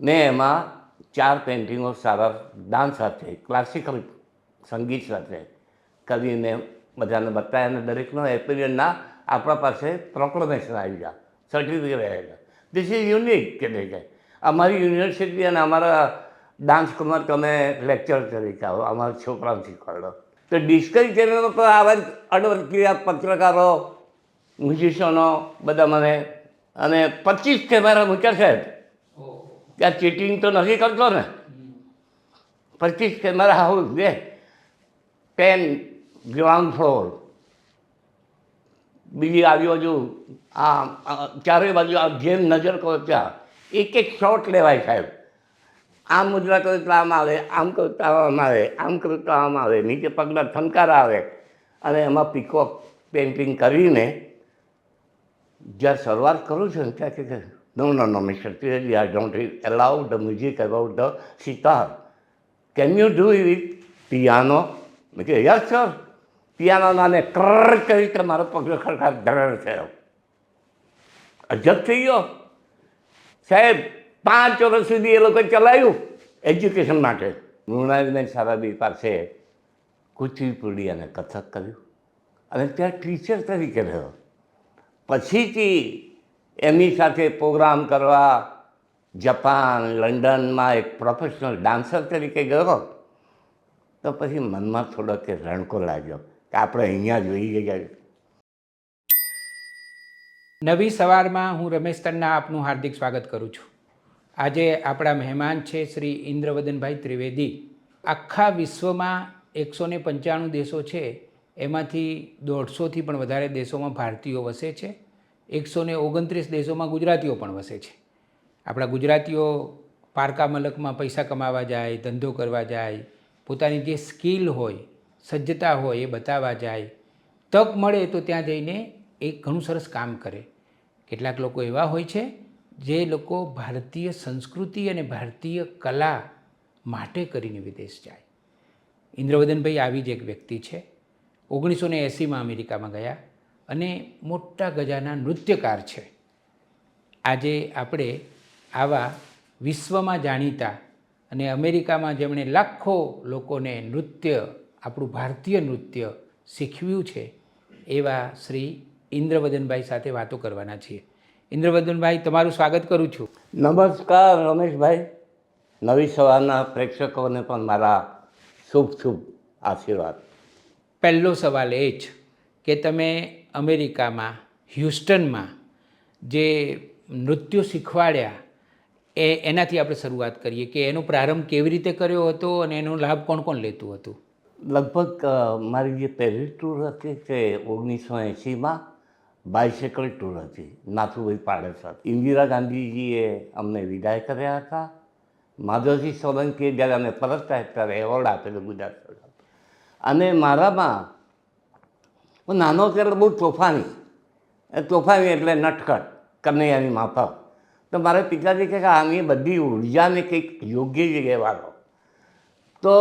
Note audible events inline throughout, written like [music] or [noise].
મેં એમાં ચાર પેઇન્ટિંગો સારા ડાન્સ સાથે ક્લાસિકલ સંગીત સાથે કરીને બધાને બતાવ્યા અને દરેકનો એપિરિયનના આપણા પાસે પ્રોક્લેમેશન આવી ગયા સર્ટિફિકેટ આવ્યા ધીસ ઇઝ યુનિક કે કે? અમારી યુનિવર્સિટી અને અમારા ડાન્સ કુમાર તમે લેક્ચર તરીકે આવો, અમારા છોકરાઓ શીખવાડો. તો ડિસ્કવરી ચેનલ પર આવા જ અડવર્કીયા પત્રકારો મ્યુઝિશિયનો બધા મને અને પચીસ કેમેરા મૂક્યા છે. ત્યાં ચીટિંગ તો નથી કરતો ને. પચીસ કેમેરા હાઉસ બે ટેન ગ્રાઉન્ડ ફ્લોર. બીજી આજુબાજુ બાજુ આ ચારે બાજુ આ જેમ નજર કરો ત્યાં. એક એક શોટ લેવાય સાહેબ. આમ મુદ્રા કરતા આમ આવે, આમ કરતા આમ આવે, આમ કરતા આમ આવે, નીચે પગના થનકાર આવે. અને એમાં પીકોક પેઇન્ટિંગ કરીને જ્યાં શરૂઆત કરું છું ને ત્યાં કે no no, no mister Trivedi I don't allow the music about the sitar can you do it piano મેં કે યસ સર પિયાનોના ને કર કરી કે મારો પગ ખરખર ધરણ થયો અજબ થઈ ગયો સાહેબ પાંચ વર્ષ સુધી એ લોકોએ ચલાવ્યું એજ્યુકેશન માટે મૃણાલબેન સારાબી પાસે કુચીપુડી અને કથક કર્યું અને ત્યાં ટીચર તરીકે રહ્યો પછીથી એમની સાથે પ્રોગ્રામ કરવા જપાન, લંડનમાં એક પ્રોફેશનલ ડાન્સર તરીકે ગયો. તો પછી મનમાં થોડો કે રણકો લાગ્યો કે આપણે અહીંયા જોઈ ગયા નવી સવારમાં હું રમેશ તન્ના આપનું હાર્દિક સ્વાગત કરું છું. આજે આપણા મહેમાન છે શ્રી ઇન્દ્રવદનભાઈ ત્રિવેદી. આખા વિશ્વમાં એકસો ને પંચાણું દેશો છે. એમાંથી દોઢસોથી પણ વધારે દેશોમાં ભારતીયો વસે છે. એકસો ને ઓગણત્રીસ દેશોમાં ગુજરાતીઓ પણ વસે છે. આપણા ગુજરાતીઓ પારકા મલકમાં પૈસા કમાવા જાય, ધંધો કરવા જાય, પોતાની જે સ્કિલ હોય, સજ્જતા હોય એ બતાવવા જાય. તક મળે તો ત્યાં જઈને એ ઘણું સરસ કામ કરે. કેટલાક લોકો એવા હોય છે જે લોકો ભારતીય સંસ્કૃતિ અને ભારતીય કલા માટે કરીને વિદેશ જાય. ઇન્દ્રવદનભાઈ આવી જ એક વ્યક્તિ છે. ઓગણીસો ને એંસીમાં અમેરિકામાં ગયા. અને મોટા ગજાના નૃત્યકાર છે. આજે આપણે આવા વિશ્વમાં જાણીતા અને અમેરિકામાં જેમણે લાખો લોકોને નૃત્ય આપણું ભારતીય નૃત્ય શીખવ્યું છે એવા શ્રી ઇન્દ્રવદનભાઈ સાથે વાતો કરવાના છીએ. ઇન્દ્રવદનભાઈ તમારું સ્વાગત કરું છું. નમસ્કાર રમેશભાઈ. નવી સવારના પ્રેક્ષકોને પણ મારા શુભ શુભ આશીર્વાદ. પહેલો સવાલ એ જ કે તમે અમેરિકામાં, હ્યુસ્ટનમાં જે નૃત્યો શીખવાડ્યા, એ એનાથી આપણે શરૂઆત કરીએ કે એનો પ્રારંભ કેવી રીતે કર્યો હતો અને એનો લાભ કોણ કોણ લેતું હતું? લગભગ મારી જે પહેલી ટૂર હતી તે ઓગણીસો એંશીમાં બાયસાઇકલ ટૂર હતી, નાથુભાઈ પાડે સાથે ઇન્દિરા ગાંધીજીએ અમને વિદાય કર્યા હતા. માધવસિંહ સોલંકીએ જ્યારે અમે પરત ત્યારે એવોર્ડ આપેલો ગુજરાત અને મારામાં હું નાનો ત્યારે બહુ તોફાની તોફાની એટલે નટખટ, કનૈયાની માફક. તો મારા પિતાજી કહે કે આની બધી ઉર્જાને કંઈક યોગ્ય જગ્યાએ વાળો. તો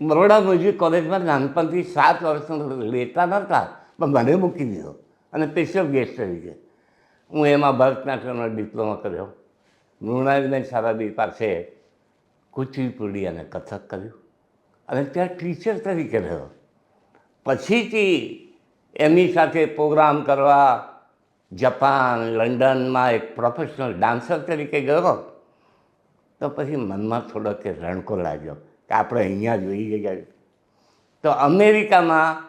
બરોડા મ્યુઝિક કોલેજમાં નાનપણથી સાત વર્ષ લેતા નહોતા, પણ મને મૂકી દીધો અને સ્પેશિયલ ગેસ્ટ તરીકે. હું એમાં ભરતનાટ્યમનો ડિપ્લોમા કર્યો. મૃણાલબેન સારાબી પાસે કુચીપુડી અને કથક કર્યું. અને ત્યાં ટીચર તરીકે રહ્યો. પછીથી એમની સાથે પ્રોગ્રામ કરવા જપાન, લંડનમાં એક પ્રોફેશનલ ડાન્સર તરીકે ગયો. તો પછી મનમાં થોડો કે રણકો લાગ્યો કે આપણે અહીંયા જોઈ ગયા તો અમેરિકામાં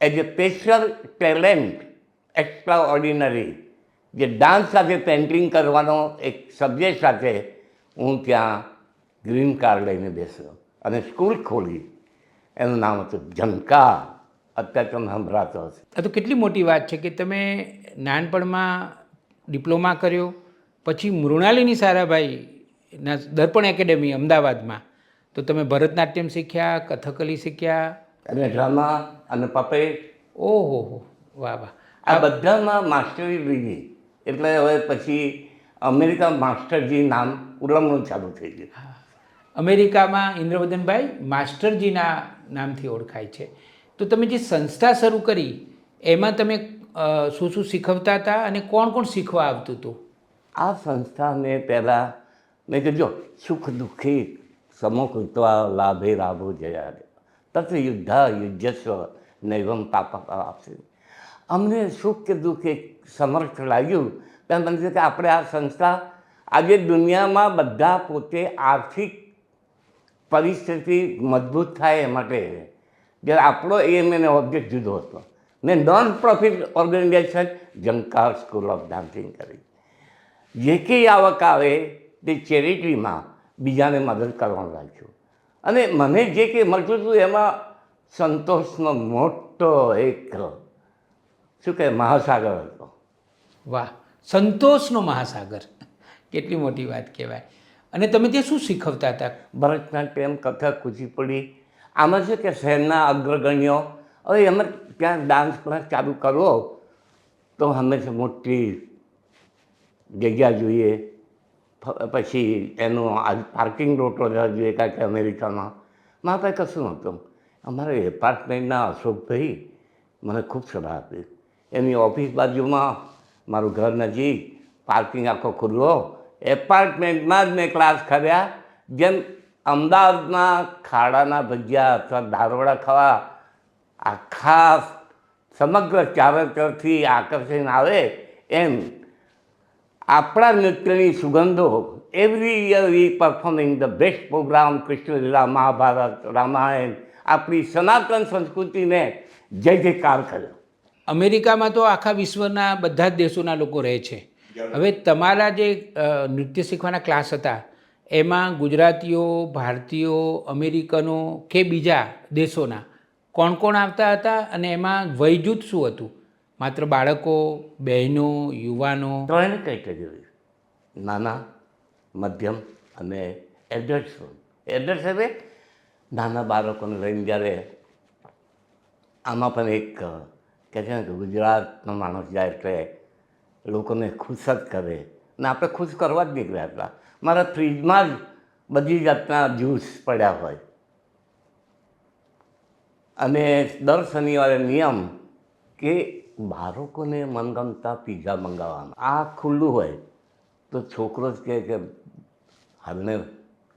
as a special talent extraordinary જે ડાન્સ સાથે પેઇન્ટિંગ કરવાનો એક સબ્જેક્ટ સાથે હું ત્યાં ગ્રીન કાર્ડ લઈને બેસ્યો અને સ્કૂલ ખોલી. એનું નામ હતું ઝંકા અત્યારે તમે સંભળાતો હશે આ તો કેટલી મોટી વાત છે કે તમે નાનપણમાં ડિપ્લોમા કર્યો પછી મૃણાલિની સારાભાઈના દર્પણ એકેડેમી અમદાવાદમાં. તો તમે ભરતનાટ્યમ શીખ્યા કથકલી શીખ્યા? અને ડ્રામા અને પપેટ ઓહો હો વાહ વાહ. આ બધામાં માસ્ટરી લીધી. એટલે હવે પછી અમેરિકા માસ્ટરજી નામ ઉલ્લંઘન ચાલુ થઈ ગયું. અમેરિકામાં ઇન્દ્રવદનભાઈ માસ્ટરજીના નામથી ઓળખાય છે. તો તમે જે સંસ્થા શરૂ કરી, એમાં તમે શું શું શીખવતા હતા અને કોણ કોણ શીખવા આવતું હતું? આ સંસ્થાને પહેલાં મેં કીધું, જો, સુખ દુઃખી સમકૃત્વા લાભે લાભો જયા તત્ર યુદ્ધા યુજસ્વ નૈવમ પાપા આપશે અમને સુખ કે દુઃખ એક સમર્થ લાગ્યું ત્યાં મને કે આપણે આ સંસ્થા, આજે દુનિયામાં બધા પોતે આર્થિક પરિસ્થિતિ મજબૂત થાય એ માટે જ્યારે આપણો એમ એને ઓબ્જેક્ટ જુદો હતો. ને non profit organisation Jhankar school of dancing કરી. જે કંઈ આવક આવે તે ચેરિટીમાં બીજાને મદદ કરવાનું રાખ્યું. અને મને જે કંઈ મળતું હતું એમાં સંતોષનો મોટો એક શું કહે, મહાસાગર હતો. વાહ, સંતોષનો મહાસાગર. કેટલી મોટી વાત કહેવાય. અને તમે ત્યાં શું શીખવતા હતા? ભરતનાટ્યમ કથક કુચીપુડી. આમાં છે કે શહેરના અગ્રગણ્યો. હવે એમાં ત્યાં ડાન્સ ક્લાસ ચાલુ કરવો તો હંમેશા મોટી જગ્યા જોઈએ. પછી એનું પાર્કિંગ લોટો જોઈએ, કારણ કે અમેરિકામાં. મારા પાસે કશું નહોતું. અમારે એપાર્ટમેન્ટના અશોકભાઈ મને ખૂબ સલાહ આપી. એની ઓફિસ બાજુમાં મારું ઘર નજીક પાર્કિંગ આખો ખુલ્લો. એપાર્ટમેન્ટમાં જ મેં ક્લાસ કર્યા. જેમ અમદાવાદના ખાડાના ભજીયા અથવા દારોડા ખાવા આખા સમગ્ર ચારે તરફથી આકર્ષણ આવે એમ આપણા નૃત્યની સુગંધો every year we performing the best programme Krishnaleela Mahabharat, Ramayan, આપણી સનાતન સંસ્કૃતિને જય જયકાર કર્યો. અમેરિકામાં તો આખા વિશ્વના બધા જ દેશોના લોકો રહે છે. હવે તમારા જે નૃત્ય શીખવાના ક્લાસ હતા એમાં ગુજરાતીઓ ભારતીયો અમેરિકનો કે બીજા દેશોના કોણ કોણ આવતા હતા અને એમાં વયજૂથ શું હતું? માત્ર બાળકો બહેનો યુવાનો? ત્રણે કેટેગરી નાના મધ્યમ અને એડલ્ટ એડલ્ટ હવે નાના બાળકોને લઈને જ્યારે આમાં પણ એક કહે છે ને કે ગુજરાતનો માણસ જાય એટલે લોકોને ખુશ જ કરે. ને આપણે ખુશ કરવા જ નીકળ્યા હતા. મારા ફ્રીજમાં જ બધી જાતના જ્યુસ પડ્યા હોય. અને દર શનિવારે નિયમ કે બાળકોને મનગમતા પીઝા મંગાવવાના. આ ખુલ્લું હોય તો છોકરો જ કહે કે, હાલને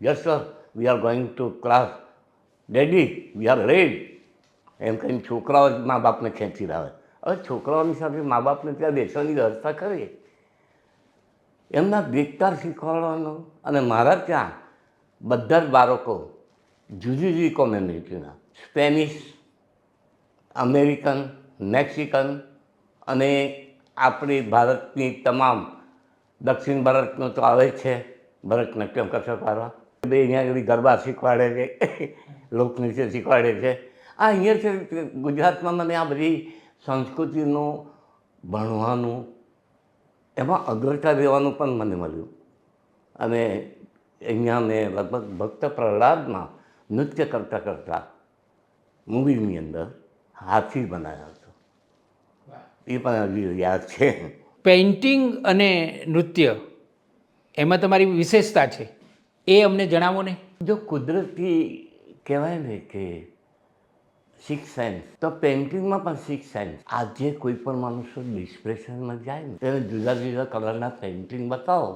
yes sir we are going to class daddy we are ready એમ કહીને છોકરાઓ જ મા બાપને ખેંચી લાવે. હવે છોકરાઓની સાથે મા બાપને ત્યાં બેસવાની વ્યવસ્થા કરીએ. એમના વિસ્તાર શીખવાડવાનો અને મારા ત્યાં બધા જ બાળકો જુદી જુદી કોમ્યુનિટીના, સ્પેનિશ, અમેરિકન, મેક્સિકન અને આપણી ભારતની તમામ દક્ષિણ ભારતનું તો આવે છે ભરતનાટ્યમ કથકવાળા બે અહીંયા આગળ ગરબા શીખવાડે છે [laughs] લોકનૃત્ય શીખવાડે છે. આ અહીંયા છે, ગુજરાતમાં મને આ બધી સંસ્કૃતિનું ભણવાનું એમાં અગ્રતા રહેવાનું પણ મને મળ્યું. અને અહીંયા મેં લગભગ ભક્ત પ્રહલાદમાં નૃત્ય કરતાં કરતાં મૂવીની અંદર હાથી બનાવ્યો હતો. એ પણ હજી યાદ છે. પેઇન્ટિંગ અને નૃત્ય એમાં તમારી વિશેષતા છે? એ અમને જણાવો ને. જો કુદરતી કહેવાય ને કે સિક્સ સેન્સ તો પેઇન્ટિંગમાં પણ સિક્સ સેન્સ આજે કોઈ પણ માણસો ડિસ્પ્રેશનમાં જાય ને, તેને જુદા જુદા કલરના પેઇન્ટિંગ બતાવો.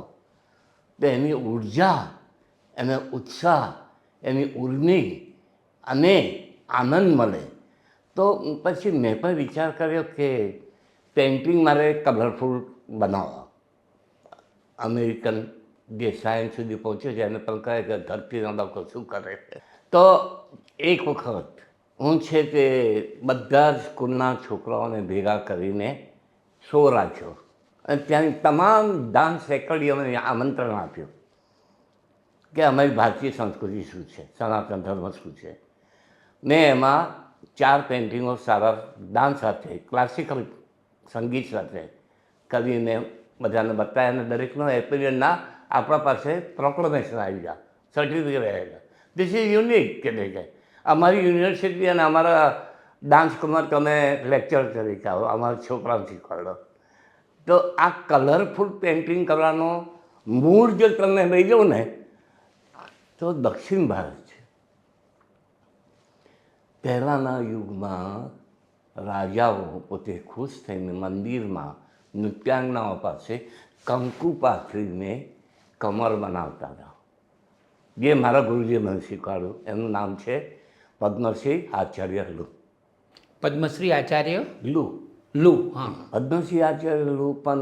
તો એની ઊર્જા, એને ઉત્સાહ, એની ઉર્મી અને આનંદ મળે. તો પછી મેં પણ વિચાર કર્યો કે પેઇન્ટિંગ મારે કલરફુલ બનાવવા. અમેરિકન જે સાયન્સ સુધી પહોંચ્યો છે, એને પણ કહે કે ધરતીના લોકો શું કરે તો એક વખત હું છે તે બધા જ સ્કૂલના છોકરાઓને ભેગા કરીને શો રાખ્યો અને ત્યાંની તમામ ડાન્સ એકેડમીઓને આમંત્રણ આપ્યું કે અમારી ભારતીય સંસ્કૃતિ શું છે, સનાતન ધર્મ શું છે. મેં એમાં ચાર પેઇન્ટિંગો સારા ડાન્સ સાથે ક્લાસિકલ સંગીત સાથે કરીને બધાને બતાવ્યા અને દરેકનો એપિરિયડના આપણા પાસે પ્રોક્લેમેશન આવી ગયા સર્ટિફિકેટ આવી ગયા ધીસ ઇઝ યુનિક કે કે અમારી યુનિવર્સિટી અને અમારા ડાન્સ કુમાર તમે લેક્ચર તરીકે આવો, અમારા છોકરાઓ શીખવાડો. તો આ કલરફુલ પેઇન્ટિંગ કરવાનો મૂળ જો તમે લઈ જાઓ ને, તો દક્ષિણ ભારત છે. પહેલાંના યુગમાં રાજાઓ પોતે ખુશ થઈને મંદિરમાં નૃત્યાંગનાઓ પાસે કંકુ પાથરીને કમર બનાવતા હતા. જે મારા ગુરુજીએ મને શીખવાડ્યું, એનું નામ છે પદ્મશ્રી આચાર્ય લુ પદ્મશ્રી આચાર્ય લુ લુ હા પદ્મશ્રી આચાર્ય લુ પણ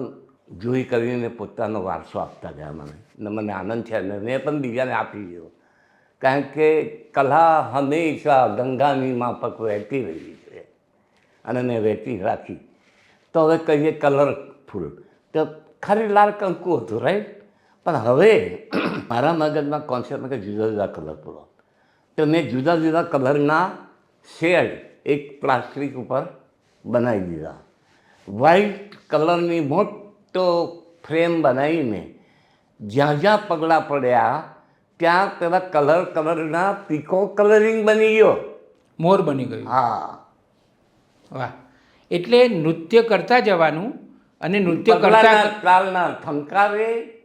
જોઈ કરીને પોતાનો વારસો આપતા ગયા મને ને મને આનંદ છે અને મેં પણ બીજાને આપી દીધો કારણ કે કલા હંમેશા ગંગાની માફક વહેતી રહી છે અને મેં વહેતી રાખી તો હવે કહીએ કલરફુલ તો ખાલી લાલ કંકુ હતું રાઈટ પણ હવે મારા મગજમાં કોન્સેપ્ટ કે જુદા જુદા કલર પૂરો તો મેં જુદા જુદા કલરના શેડ એક પ્લાસ્ટિક ઉપર બનાવી દીધા. વ્હાઈટ કલરની મોટો ફ્રેમ બનાવીને જ્યાં જ્યાં પગલાં પડ્યા ત્યાં પેલા કલર કલરના પીકો કલરિંગ બની ગયો. મોર બની ગયો. હા. વાહ. એટલે નૃત્ય કરતા જવાનું અને નૃત્ય કરતા કાલના તાલના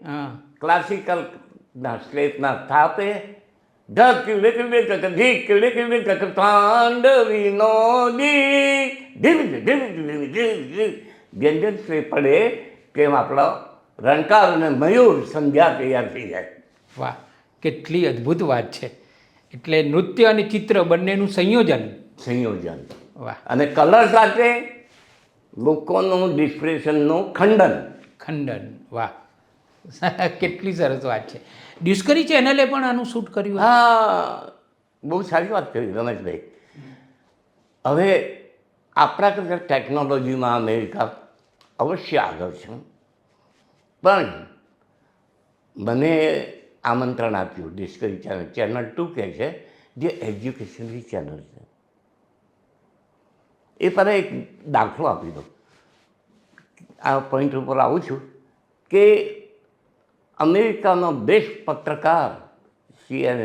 હા. ક્લાસિકલ ના સ્લેટના થાપે ઢ કિલે કિલે કક ધી કિલે કિલે કક તાંડવીનો દી ધીમે ધીમે ધીમે ધીમે જેમ જેમ પડે તેમ આપણો રણકાર અને મયુર સંધ્યા તૈયાર થઈ જાય. વાહ કેટલી અદ્ભુત વાત છે. એટલે નૃત્ય અને ચિત્ર બંનેનું સંયોજન. સંયોજન. વાહ. અને કલર સાથે લોકોનું ડિસ્પ્રેશનનું ખંડન. ખંડન. વાહ. [laughs] કેટલી સરસ વાત છે. ડિસ્કવરી ચેનલે પણ આનું શૂટ કર્યું હા, બહુ સારી વાત કરી રમેશભાઈ. હવે આપણા કરતાં ટેકનોલોજીમાં અમેરિકા અવશ્ય આગળ છે. પણ મને આમંત્રણ આપ્યું ડિસ્કવરી ચેનલ ચેનલ ટુ કહે છે, જે એજ્યુકેશનની ચેનલ છે. એ પર એક દાખલો આપી દો આ પોઈન્ટ ઉપર આવું છું કે અમેરિકાનો બેસ્ટ પત્રકાર સીએન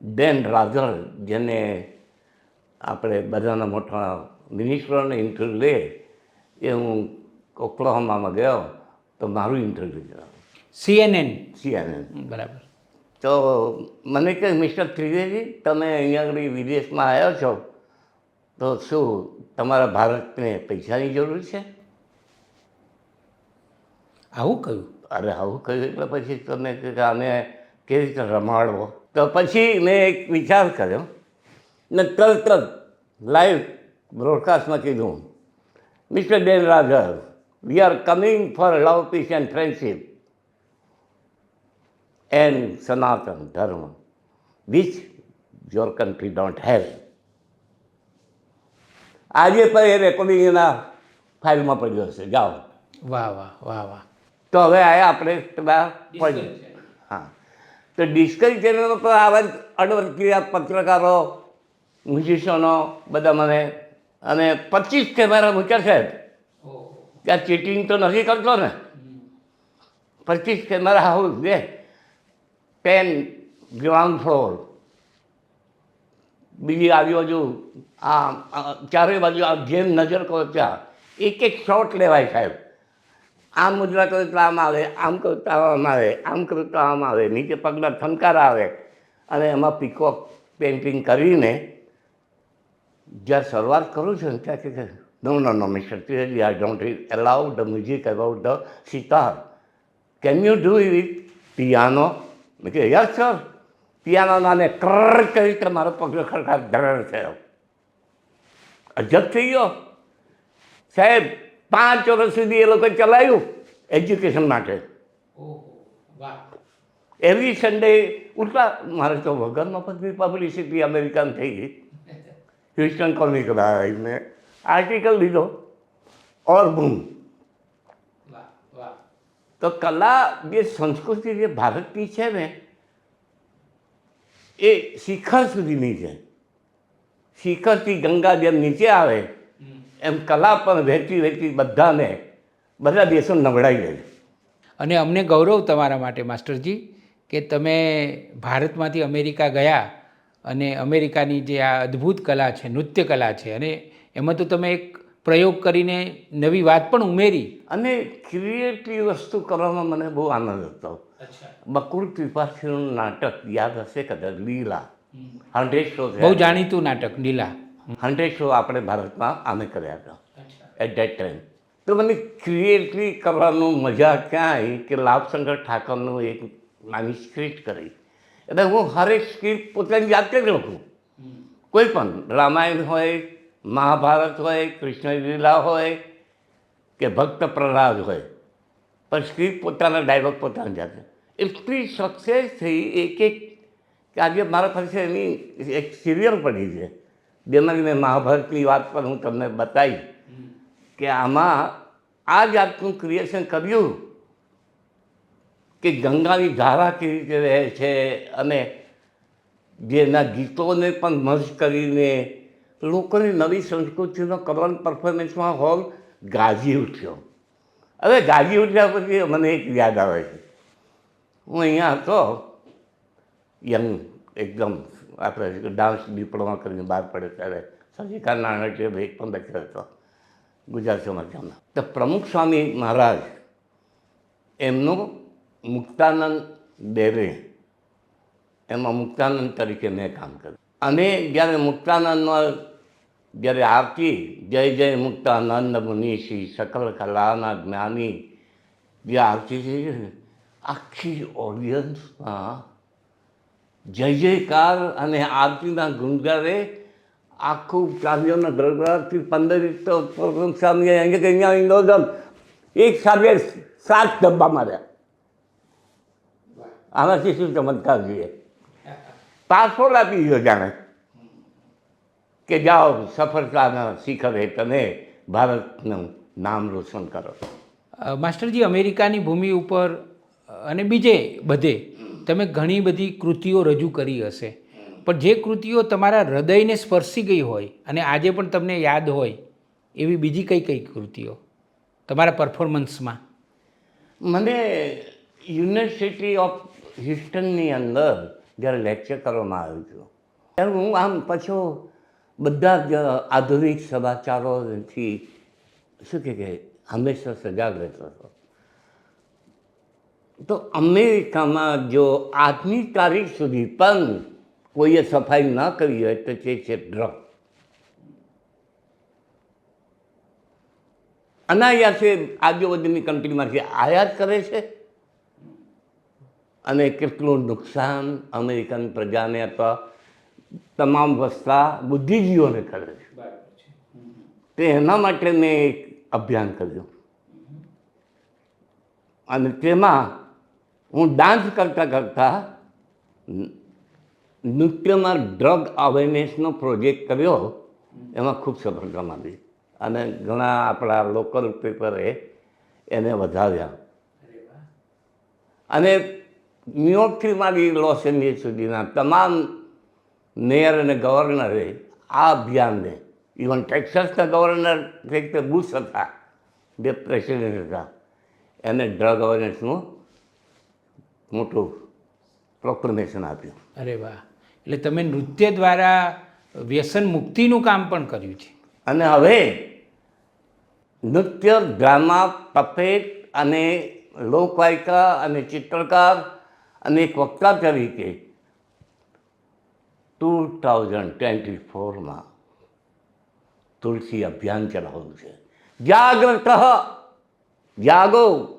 ડેન રાધર જેને આપણે બધાના મોટા મિનિસ્ટરોને ઇન્ટરવ્યૂ લે એ હું ઓક્લાહોમામાં ગયો તો મારું ઇન્ટરવ્યૂ લીધું સીએનએન સીએનએન બરાબર. તો મને કહે મિસ્ટર ત્રિવેદી તમે અહીંયા આગળ વિદેશમાં આવ્યા છો તો શું તમારા ભારતને પૈસાની જરૂર છે? આવું કહ્યું. અરે આવું કહ્યું એટલે પછી તમે કે આને કેવી રીતે રમાડવો? તો પછી મેં એક વિચાર કર્યો ને તરત જ લાઈવ બ્રોડકાસ્ટમાં કીધું mister Ben rather we are coming for love peace and friendship and Sanatan Dharma which your country don't have આજે પણ એ રેકોર્ડિંગ એના ફાઇલમાં પડ્યો હશે. જાઓ. વાહ વાહ વાહ વાહ. તો હવે આયા આપણે પેલા. હા. તો ડિસ્કવરી ચેનલ પર આવા જ પત્રકારો મ્યુઝિશિયનો બધા મને અને પચીસ કેમેરા મૂક્યા સાહેબ. ત્યાં ચીટિંગ તો નથી કરતો ને. પચીસ કેમેરા હાઉસ બે પેન ગ્રાઉન્ડ ફ્લોર બીજી આવી બાજુ આ ચારે બાજુ આ જેમ નજર કરો ત્યાં. એક એક શોટ લેવાય સાહેબ. આમ મુદ્રા કરો તો આવે, આમ કરો તો આવે, આમ કરો તો આવે, નીચે પગના થનકારા આવે. અને એમાં પીકોક પેઇન્ટિંગ કરીને જ્યાં શરૂઆત કરું છું ને ત્યાં કે no no no mister Trivedi I don't allow the music about the sitar can you do with piano મેં કે યસ સર પિયાનોના ને કરી કે મારો પગલો ખરખર ધરણ થયો. અજબ થઈ ગયો. સાહેબ પાંચ વર્ષ સુધી એ લોકોએ ચલાવ્યું એજ્યુકેશન માટે. એવી એવરી સન્ડે ઉલટા મારે તો વગરમાં મફતની પબ્લિસિટી અમેરિકન થઈ. ગઈ હ્યુસ્ટન કોનિકલ મેં આર્ટિકલ લીધો ઓર બૂમ તો કલા જે સંસ્કૃતિ જે ભારતની છે ને એ શિખર સુધીની છે. શિખરથી ગંગા જેમ નીચે આવે એમ કલા પણ વહેતી વહેતી બધાને બધા દેશો નવડાવી દે અને અમને ગૌરવ તમારા માટે માસ્ટરજી કે તમે ભારતમાંથી અમેરિકા ગયા અને અમેરિકાની જે આ અદ્ભુત કલા છે નૃત્ય કલા છે અને એમાં તો તમે એક પ્રયોગ કરીને નવી વાત પણ ઉમેરી. અને ક્રિએટિવ વસ્તુ કરવામાં મને બહુ આનંદ હતો. બકુલ ત્રિપાઠીનું નાટક યાદ હશે કદાચ લીલા. હંડ્રેડ શો બહુ જાણીતું નાટક નીલા હંડ્રેડ શો આપણે ભારતમાં આમે કર્યા હતા. એટ ધેટ ટાઈમ તો મને ક્રિએટલી કરવાનું મજા ક્યાં આવી કે લાભશંકર ઠાકરનું એક નાની સ્ક્રિપ્ટ કરી. એટલે હું હરેક સ્ક્રિપ્ટ પોતાની જાતે જ લખું કોઈ પણ રામાયણ હોય મહાભારત હોય કૃષ્ણ લીલા હોય કે ભક્ત પ્રહલાદ હોય. પણ સ્ક્રિપ્ટ પોતાના ડાયલોગ પોતાની જાતે. એટલી સક્સેસ થઈ એક એક કે આજે મારા પાસે એની એક સિરિયલ પડી છે. જેમાં મેં મહાભારતની વાત પણ હું તમને બતાવી કે આમાં આ જાતનું ક્રિએશન કર્યું કે ગંગાની ધારા કેવી રીતે રહે છે અને જેના ગીતોને પણ મર્જ કરીને લોકોની નવી સંસ્કૃતિનો કરવાનું પરફોર્મન્સમાં હોલ ગાજી ઉઠ્યો. હવે ગાજી ઉઠ્યા પછી મને એક યાદ આવે છે. હું અહીંયા હતો, યંગ, એકદમ આપણે ડાન્સ ડિપ્લોમા કરીને બહાર પડે ત્યારે સજીકા નાણાકીય બ્રેક પણ બેઠો હતો, ગુજરાત સમાચારમાં તો પ્રમુખ સ્વામી મહારાજ એમનો મુક્તાનંદ ડેરે એમાં મુક્તાનંદ તરીકે મેં કામ કર્યું. અને જ્યારે મુક્તાનંદમાં જ્યારે આરતી, જય જય મુક્તાનંદ મુનિષી સકલ કલાના જ્ઞાની, જે આરતી છે આખી ઓડિયન્સમાં જય જયકાર અને આરતીના ગુણગારે આખું ચાંદીઓના ગરગડાટથી પંદર સામે અહીંયા અહીંયા એક સાથે સાત ડબ્બા માર્યા. આનાથી શું ચમત્કાર જોઈએ? પાસપોર્ટ આપી દીધો જાણે. કે જાઓ સફળતાના શિખરે તમે ભારતનું નામ રોશન કરો. માસ્ટરજી, અમેરિકાની ભૂમિ ઉપર અને બીજે બધે તમે ઘણી બધી કૃતિઓ રજૂ કરી હશે. પણ જે કૃતિઓ તમારા હૃદયને સ્પર્શી ગઈ હોય અને આજે પણ તમને યાદ હોય, એવી બીજી કઈ કઈ કૃતિઓ તમારા પરફોર્મન્સમાં મને યુનિવર્સિટી ઓફ હ્યુસ્ટનની અંદર જ્યારે લેક્ચર કરવામાં આવ્યું હતું, ત્યારે હું આમ પાછો બધા જ આધુનિક સમાચારોથી શું કે હંમેશા સજાગ રહેતો હતો. તો અમેરિકામાં જો આજની તારીખ સુધી પણ કોઈએ સફાઈ ન કરી હોય તો તે છે ડ્રગ. અનાયાસે આજુબાજુની કન્ટ્રીમાંથી આયાત કરે છે અને કેટલું નુકસાન અમેરિકન પ્રજાને અથવા તમામ વસતા બુદ્ધિજીવીઓને કરે છે. તે એના માટે મેં એક અભિયાન કર્યું. અને તેમાં હું ડાન્સ કરતાં કરતાં નૃત્યમાં ડ્રગ અવેરનેસનો પ્રોજેક્ટ કર્યો એમાં ખૂબ સફળતા મળી અને ઘણા આપણા લોકલ પેપરે એને વધાવ્યા અને ન્યુયોર્કથી મારી લોસ એન્જલિસ સુધીના તમામ મેયર અને ગવર્નરે આ અભિયાનને ઇવન ટેક્સાસના ગવર્નર એક બુશ હતા બે પ્રેસિડેન્ટ હતા એને ડ્રગ અવેરનેસનું મોટું પ્રોક્લેમેશન આપ્યું. અરે વાહ. એટલે તમે નૃત્ય દ્વારા વ્યસન મુક્તિનું કામ પણ કર્યું છે. અને હવે નૃત્ય ડ્રામા પપેટ અને લોકવાયકા અને ચિત્રકાર અને એક વક્તા તરીકે ટુ થાઉઝન્ડ ટ્વેન્ટી ફોરમાં તુલસી અભિયાન ચલાવ્યું છે. જાગ્રત જાગો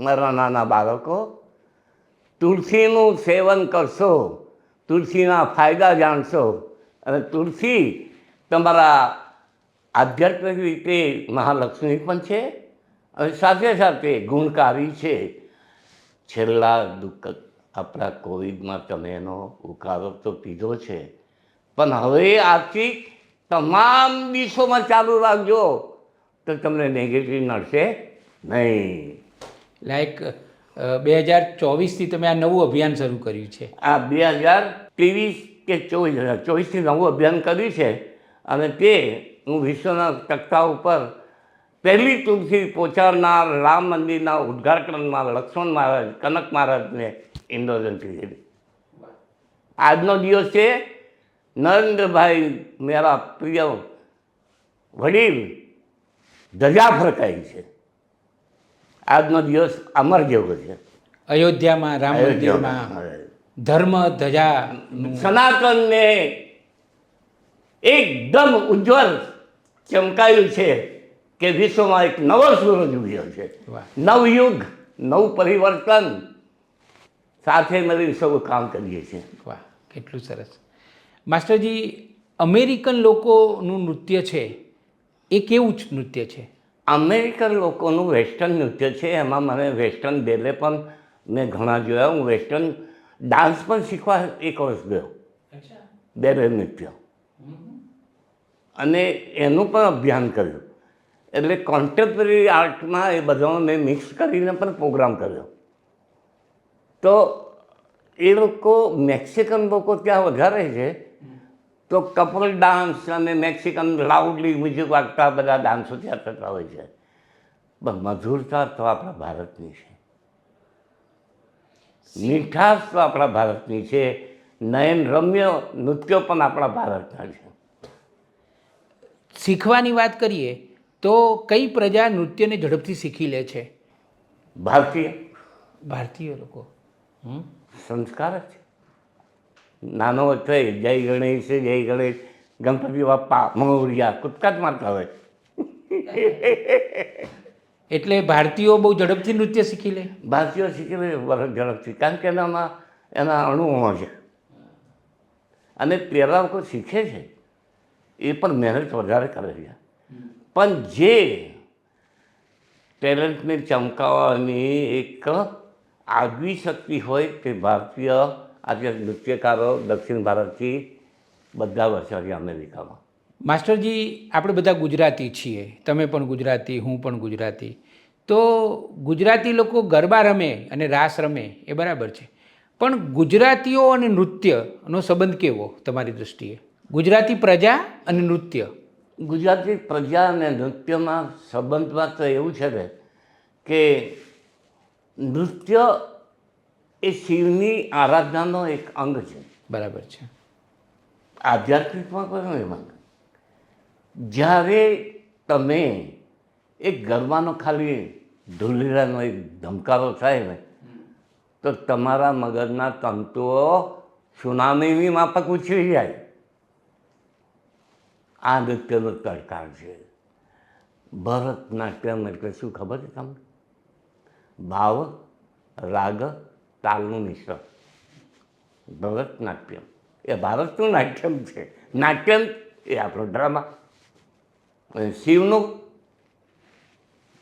મારા નાના બાળકો. તુલસીનું સેવન કરશો, તુલસીના ફાયદા જાણશો. અને તુલસી તમારા આધ્યાત્મિક રીતે મહાલક્ષ્મી પણ છે અને સાથે સાથે ગુણકારી છે. છેલ્લા દુઃખ આપણા કોવિડમાં તમે એનો ઉકાળો તો પીધો છે. પણ હવે આથી તમામ દિવસોમાં ચાલુ રાખજો, તો તમને નેગેટિવ નડશે નહીં. લાઈક બે હજાર ચોવીસથી તમે આ નવું અભિયાન શરૂ કર્યું છે. આ બે હજાર ત્રેવીસ કે ચોવીસ, ચોવીસથી નવું અભિયાન કર્યું છે અને તે હું વિશ્વના તખ્તા ઉપર પહેલી તુલસી પહોંચાડનાર રામ મંદિરના ઉદ્ઘાટનમાં લક્ષ્મણ મહારાજ, કનક મહારાજને ઇન્દ્રજન કીધી. આજનો દિવસ છે નરેન્દ્રભાઈ, મેરા પ્રિય વડીલ, ધજા ફરકાઈ છે. આજનો દિવસ અમર જેવો છે. અયોધ્યામાં રામ મંદિરમાં ધર્મ ધજા સનાતનને એકદમ ઉજ્જવલ ચમકાયું છે કે વિશ્વમાં એક નવો સૂરજ ઉગ્યો છે. વાહ. નવયુગ નવું પરિવર્તન સાથે મળી સૌ કામ કરીએ છીએ. વાહ કેટલું સરસ. માસ્ટરજી અમેરિકન લોકોનું નૃત્ય છે એ કેવું જ નૃત્ય છે? અમેરિકન લોકોનું વેસ્ટર્ન નૃત્ય છે. એમાં મને વેસ્ટર્ન બેલે પણ મેં ઘણા જોયા. હું વેસ્ટર્ન ડાન્સ પણ શીખવા એક વર્ષ ગયો. બેલે નૃત્ય. અને એનું પણ અભ્યાન કર્યું. એટલે કોન્ટેમ્પરરી આર્ટમાં એ બધામાં મેં મિક્સ કરીને પણ પ્રોગ્રામ કર્યો. તો એ લોકો મેક્સિકન લોકો ત્યાં વધારે છે. તો કપલ ડાન્સ અને મેક્સિકન લાઉડલી મ્યુઝિક વાગતા બધા ડાન્સો ત્યાં થતા હોય છે. પણ મધુરતા તો આપણા ભારતની છે. મીઠાશ તો આપણા ભારતની છે. નયન રમ્ય નૃત્યો પણ આપણા ભારતના છે. શીખવાની વાત કરીએ તો કઈ પ્રજા નૃત્યને ઝડપથી શીખી લે છે? ભારતીય. ભારતીય લોકો. સંસ્કાર જ છે. નાનો થઈ જય ગણેશ જય ગણેશ. ગણપતિ બાપા મોરિયા કૂદકા જ મારતા હોય. એટલે ભારતીયો બહુ ઝડપથી નૃત્ય શીખી લે? ભારતીયો શીખે વર્ષ ઝડપથી. કારણ કે એનામાં એના અણુઓ છે. અને પહેલાં લોકો શીખે છે. એ પણ મહેનત વધારે કરે છે. પણ જે ટેલેન્ટને ચમકાવવાની એક આગવી શક્તિ હોય તે ભારતીય આજે નૃત્યકારો દક્ષિણ ભારતથી બધા વર્ષોથી અમેરિકામાં. માસ્ટરજી આપણે બધા ગુજરાતી છીએ. તમે પણ ગુજરાતી હું પણ ગુજરાતી. તો ગુજરાતી લોકો ગરબા રમે અને રાસ રમે એ બરાબર છે. પણ ગુજરાતીઓ અને નૃત્યનો સંબંધ કેવો તમારી દૃષ્ટિએ ગુજરાતી પ્રજા અને નૃત્ય. ગુજરાતી પ્રજા અને નૃત્યમાં સંબંધમાં તો એવું છે ને કે નૃત્ય એ શિવની આરાધનાનો એક અંગ છે. બરાબર છે. આધ્યાત્મિકમાં પણ એમાં જ્યારે તમે એક ગરબાનો ખાલી ઢોલીરાનો એક ધમકારો થાય ને તો તમારા મગજના તંતુઓ સુનામીની માફક ઉછળી જાય. આ નૃત્યનો તડકાર છે. ભરતનાટ્યમ એટલે શું ખબર છે તમને? ભાવ રાગ તાલનું મિશ્રણ. ભરતનાટ્યમ. એ ભારતનું નાટ્યમ છે. નાટ્યમ એ આપણો ડ્રામા. શિવનું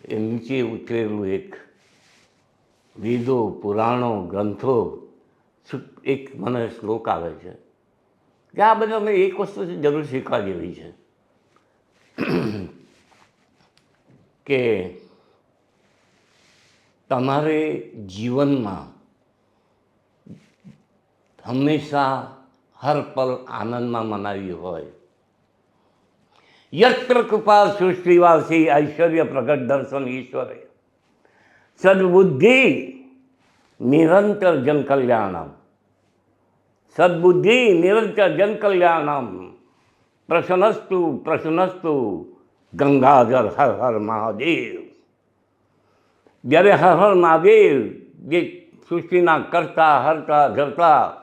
એ નીચે ઉતરેલું એક વેદો, પુરાણો, ગ્રંથો એક મને શ્લોક આવે છે. કે આ બધા અમે એક વસ્તુ જરૂર શીખવા જેવી છે. કે તમારે જીવનમાં હંમેશા હર પલ આનંદમાં મનાવી હોય યત્ર કૃપા સૃષ્ટિવાસી ઐશ્વર્ય પ્રગટ દર્શન ઈશ્વરે સદબુદ્ધિ નિરંતર જન કલ્યાણમ સદબુદ્ધિ નિરંતર જન કલ્યાણમ પ્રસન્નસ્તુ પ્રસન્નસ્તુ ગંગાજળ હર હર મહાદેવ જ્યારે હર હર મહાદેવ જે સૃષ્ટિના કરતા હરતા ધરતા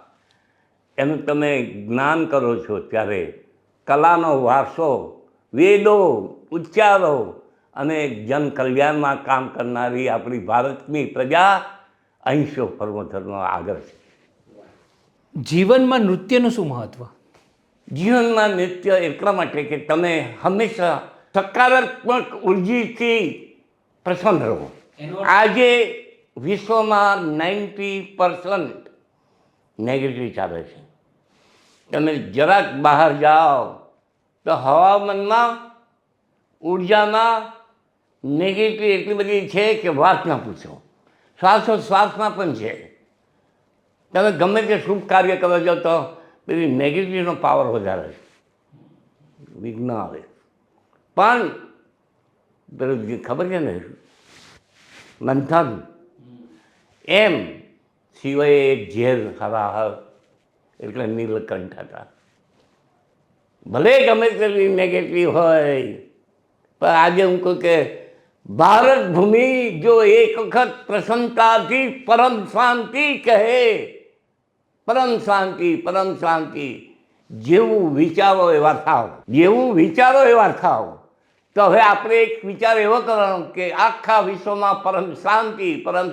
એનું તમે જ્ઞાન કરો છો ત્યારે કલાનો વારસો વેદો ઉચ્ચારો અને જન કલ્યાણમાં કામ કરનારી આપણી ભારતની પ્રજા અહિંસો પરમધર્મ આગળ છે. જીવનમાં નૃત્યનું શું મહત્વ? જીવનમાં નૃત્ય એટલા માટે કે તમે હંમેશા સકારાત્મક ઉર્જીથી પ્રસન્ન રહો. આજે વિશ્વમાં નાઇન્ટી પર્સન્ટ નેગેટિવ ચાલે છે. તમે જરાક બહાર જાઓ તો હવામાનમાં, ઉર્જામાં નેગેટિવ એટલી બધી છે કે વાત ના પૂછો. શ્વાસોશ્વાસમાં પણ છે. તમે ગમે તે શુભ કાર્ય કરો છો તો પેલી નેગેટિવનો પાવર વધારે છે. વિઘ્ન આવે. પણ, પેલું ખબર છે ને, મંથન. એમ સિવાય એક ઝેર હરાહર એટલે નીલકંઠ હતા. ભલે ગમે તેટલી નેગેટિવ હોય, પણ આજે હું કહું કે ભારત ભૂમિ જો એક વખત પ્રસન્નતાથી પરમ શાંતિ કહે, પરમ શાંતિ પરમ શાંતિ, જેવું વિચારો એવા થાવ, જેવું વિચારો એવા થાવ તો હવે આપણે એક વિચાર એવો કરવાનો કે આખા વિશ્વમાં પરમ શાંતિ, પરમ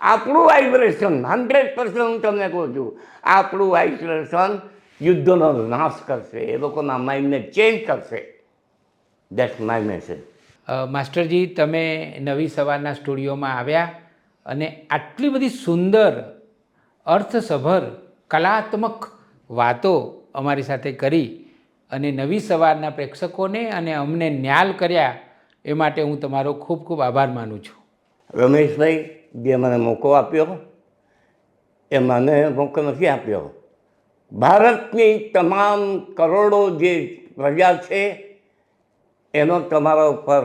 આપણું વાઇબ્રેશન હંડ્રેડ પર્સન્ટ હું તમને કહું છું, આપણું વાઇબ્રેશન યુદ્ધનો નાશ કરશે, એ લોકોના માઇન્ડને ચેન્જ કરશે. દેટ્સ માય મેસેજ માસ્ટરજી, તમે નવી સવારના સ્ટુડિયોમાં આવ્યા અને આટલી બધી સુંદર, અર્થસભર, કલાત્મક વાતો અમારી સાથે કરી. અને નવી સવારના પ્રેક્ષકોને અને અમને ન્યાલ કર્યા એ માટે હું તમારો ખૂબ ખૂબ આભાર માનું છું. રમેશભાઈ, જે મને મોકો આપ્યો, એ મને મોકો નથી આપ્યો. ભારતની તમામ કરોડો જે પ્રજા છે, એનો તમારા ઉપર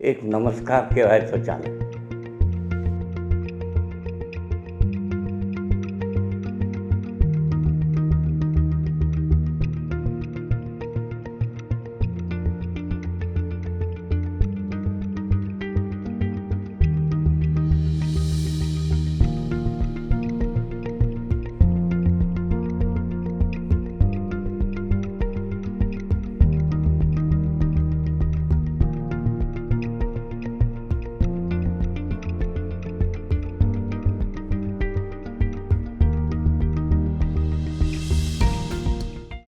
એક નમસ્કાર કહેવાય તો ચાલે.